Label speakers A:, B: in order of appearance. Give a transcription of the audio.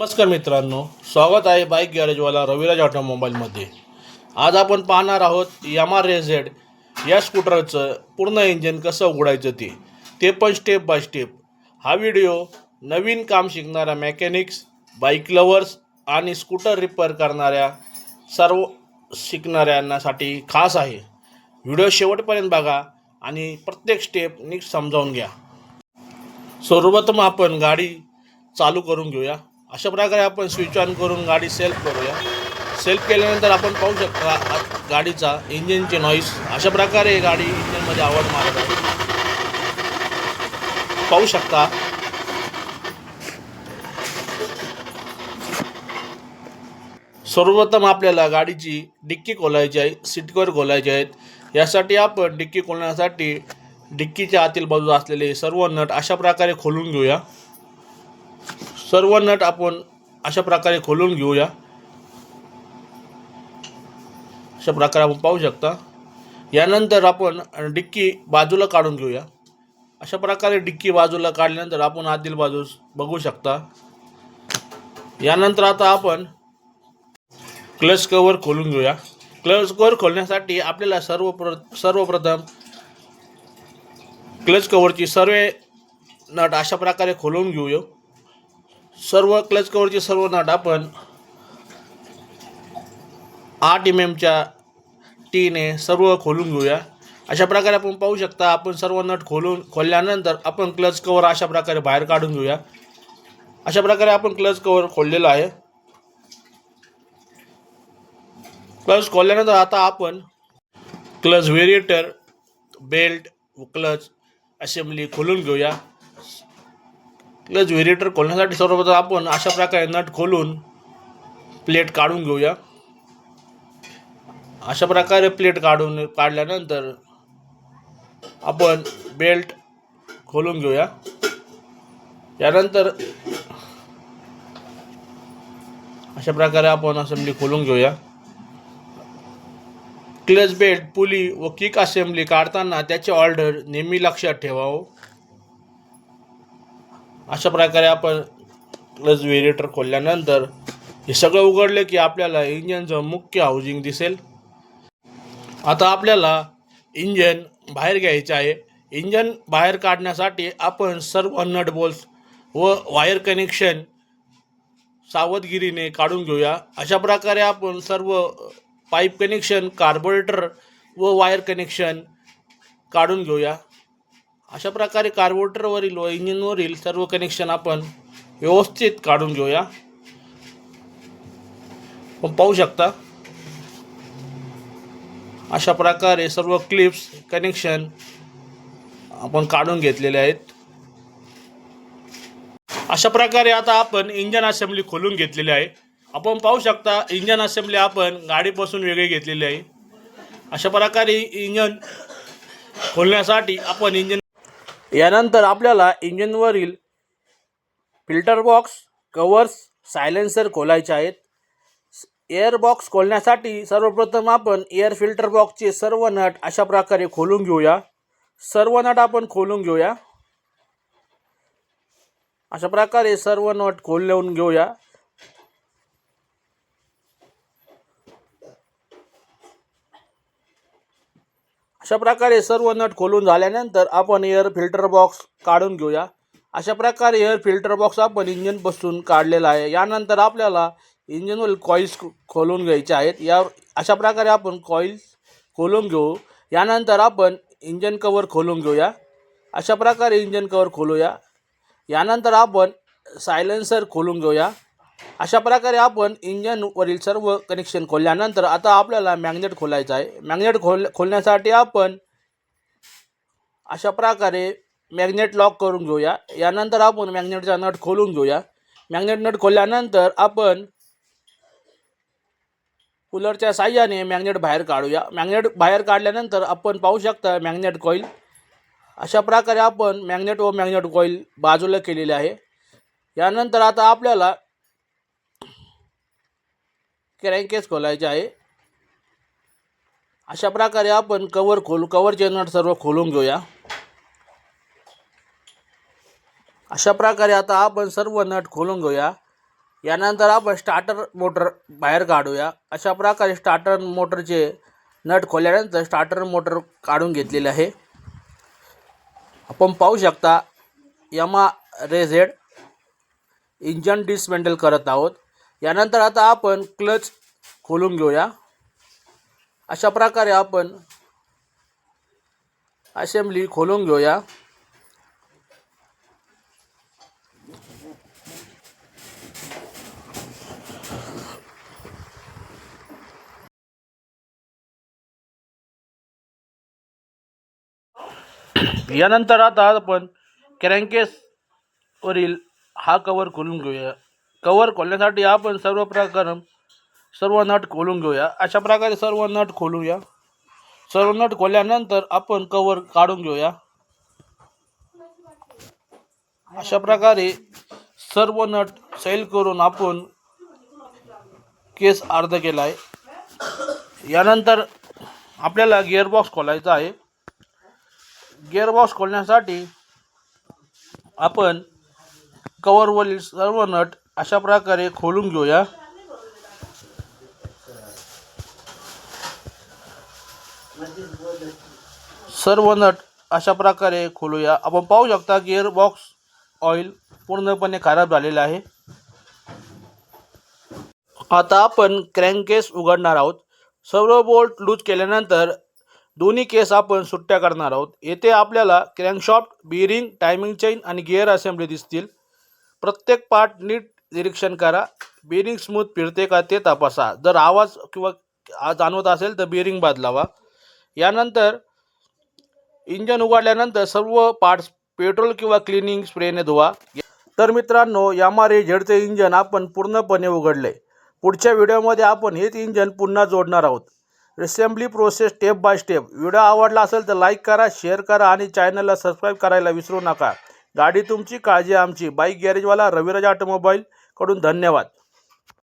A: नमस्कार मित्रांनो स्वागत आहे बाईक गॅरेजवाला रविराज ऑटोमोबाईलमध्ये आज आपण पाहणार आहोत एम आर झेड या स्कूटरचं पूर्ण इंजिन कसं उघडायचं ते. ते पण स्टेप बाय स्टेप हा व्हिडिओ नवीन काम शिकणाऱ्या मेकॅनिक्स बाईक लवर्स आणि स्कूटर रिपेअर करणाऱ्या सर्व शिकणाऱ्यांसाठी खास आहे. व्हिडिओ शेवटपर्यंत बघा आणि प्रत्येक स्टेप नीट समजावून घ्या. सर्वप्रथम आपण गाडी चालू करून घेऊया. अशा प्रकारे आपण स्विच ऑन करून गाडी सेल्फ करूया. सेल्फ केल्यानंतर आपण पाहू शकता गाडीचा इंजिनचे नॉईस अशा प्रकारे गाडी इंजिनमध्ये आवाज मारत आहे. पाहू शकता. सर्वप्रथम आपल्याला गाडीची डिक्की खोलायची आहे सीटकवर खोलायची आहेत. यासाठी आपण डिक्की खोलण्यासाठी डिक्कीच्या आतील बाजूला असलेले सर्व नट अशा प्रकारे खोलून घेऊया. सर्व नट आपण अशा प्रकारे खोलून घेऊया. अशा प्रकारे आपण पाहू शकता. यानंतर आपण डिक्की बाजूला काढून घेऊया. अशा प्रकारे डिक्की बाजूला काढल्यानंतर आपण आतील बाजूस बघू शकता. यानंतर आता आपण क्लच कवर खोलून घेऊया. क्लच कवर खोलण्यासाठी आपल्याला सर्व प्र सर्वप्रथम क्लच कवरची सर्व नट अशा प्रकारे खोलून घेऊया. सर्व क्लच कवरचे सर्व नट आपण आठ एम एमच्या टीने सर्व खोलून घेऊया. अशा प्रकारे आपण पाहू शकता आपण सर्व नट खोलून खोलल्यानंतर आपण क्लच कवर अशा प्रकारे बाहेर काढून घेऊया. अशा प्रकारे आपण क्लच कवर खोललेलं आहे. क्लच खोलल्यानंतर आता आपण क्लच व्हेरिएटर बेल्ट व क्लच असेंब्ली खोलून घेऊया. प्लस व्हेरिएटर खोलण्यासाठी सर्वप्रथम आपण अशा प्रकारे नट खोलून प्लेट काढून घेऊया. अशा प्रकारे प्लेट काढून काढल्यानंतर आपण बेल्ट खोलून घेऊया. यानंतर अशा प्रकारे आपण असेंब्ली खोलून घेऊया. क्लच बेल्ट पुली व किक असेंब्ली काढताना त्याचे ऑर्डर नेहमी लक्षात ठेवावं. अशा प्रकारे आपण क्लच व्हेरिएटर खोलल्यानंतर हे सगळं उघडलं की आपल्याला इंजनचं मुख्य हाऊजिंग दिसेल. आता आपल्याला इंजन बाहेर घ्यायचं आहे. इंजन बाहेर काढण्यासाठी आपण सर्व नट बोल्स व वायर कनेक्शन सावधगिरीने काढून घेऊया. अशा प्रकारे आपण सर्व पाईप कनेक्शन कार्बोरेटर व वायर कनेक्शन काढून घेऊया. अशा प्रकारे कार्बोरेटरवरील व इंजिनवरील सर्व कनेक्शन आपण व्यवस्थित काढून घेऊया. पाहू शकता. अशा प्रकारे सर्व क्लिप्स कनेक्शन आपण काढून घेतलेले आहेत. अशा प्रकारे आता आपण इंजन असेंब्ली खोलून घेतलेली आहे. आपण पाहू शकता इंजन असेंब्ली आपण गाडीपासून वेगळी घेतलेली आहे. अशा प्रकारे इंजन खोलण्यासाठी आपण इंजन यानंतर आपल्याला इंजिनवरील फिल्टर बॉक्स कवर्स सायलेन्सर खोलायचे आहेत. एअर बॉक्स खोलण्यासाठी सर्वप्रथम आपण एअर फिल्टर बॉक्सचे सर्व नट अशा प्रकारे खोलून घेऊया. सर्व नट आपण खोलून घेऊया. अशा प्रकारे सर्व नट खोलून घेऊया. अशा प्रकारे सर्व नट खोलून झाल्यानंतर आपण एअर फिल्टर बॉक्स काढून घेऊया. अशा प्रकारे एअर फिल्टर बॉक्स आपण इंजिनपासून काढलेला आहे. यानंतर आपल्याला इंजिनवरील कॉईल्स खोलून घ्यायचे आहेत. या अशा प्रकारे आपण कॉईल्स खोलून घेऊ. यानंतर आपण इंजन कवर खोलून घेऊया. अशा प्रकारे इंजन कवर खोलूया. यानंतर आपण सायलेन्सर खोलून घेऊया. अशा प्रकारे आपण इंजनवरील सर्व कनेक्शन खोलल्यानंतर आता आपल्याला मॅग्नेट खोलायचं आहे. मॅग्नेट खोल खोलण्यासाठी आपण अशा प्रकारे मॅग्नेट लॉक करून घेऊया. यानंतर आपण मॅग्नेटचा नट खोलून घेऊया. मॅग्नेट नट खोलल्यानंतर आपण कूलरच्या साह्याने मॅग्नेट बाहेर काढूया. मॅग्नेट बाहेर काढल्यानंतर आपण पाहू शकता मॅग्नेट कॉईल अशा प्रकारे आपण मॅग्नेट व मॅग्नेट कॉईल बाजूला केलेले आहे. यानंतर आता आपल्याला क्रँकेस खोलायचे आहे. अशा प्रकारे आपण कवर खोल कवरचे नट सर्व खोलून घेऊया. अशा प्रकारे आता आपण सर्व नट खोलून घेऊया. यानंतर आपण स्टार्टर मोटर बाहेर काढूया. अशा प्रकारे स्टार्टर मोटरचे नट खोलल्यानंतर स्टार्टर मोटर काढून घेतलेले आहे. आपण पाहू शकता यमा रेझेड इंजन डिसमेंटल करत आहोत. यानंतर आता आपण क्लच खोलून घेऊया. अशा प्रकारे आपण असेंब्ली खोलून घेऊया. यानंतर आता आपण क्रँकेसवरील हा कवर खोलून घेऊया. कवर खोलण्यासाठी आपण सर्व प्रकार सर्व नट खोलून घेऊया. अशा प्रकारे सर्व नट खोलूया. सर्व नट खोलल्यानंतर आपण कवर काढून घेऊया. अशा प्रकारे सर्व नट सैल करून आपण केस अर्ध केला आहे यानंतर आपल्याला गिअरबॉक्स खोलायचा आहे. गिअरबॉक्स खोलण्यासाठी आपण कवरवरील सर्व नट अशा प्रकारे खोलून घेऊया. सर्व नट अशा प्रकारे खोलूया. आपण पाहू शकता गिअर बॉक्स ऑइल पूर्णपणे खराब झालेलं आहे. आता आपण क्रँक केस उघडणार आहोत. सर्व बोल्ट लूज केल्यानंतर दोन्ही केस आपण सुट्ट्या करणार आहोत. येथे आपल्याला क्रँकशॉफ्ट बिअरिंग टायमिंग चेन आणि गिअर असेंब्ली दिसतील. प्रत्येक पार्ट नीट निरीक्षण करा. बिअरिंग स्मूथ फिरते का ते तपासा. जर आवाज किंवा आज जाणवत असेल तर बिअरिंग बदलावा. यानंतर इंजन उघडल्यानंतर सर्व पार्ट्स पेट्रोल किंवा क्लिनिंग स्प्रेने धुवा. तर मित्रांनो यामारे झेडचे इंजन आपण पूर्णपणे उघडले. पुढच्या व्हिडिओमध्ये आपण हेच इंजन पुन्हा जोडणार आहोत. Reassembly process step by step video आवडला असेल तर लाईक करा शेअर करा आणि चॅनलला सबस्क्राईब करायला विसरू नका. गाडी तुमची काळजी आमची. बाईक गॅरेजवाला रविराज ऑटोमोबाईल कडून धन्यवाद.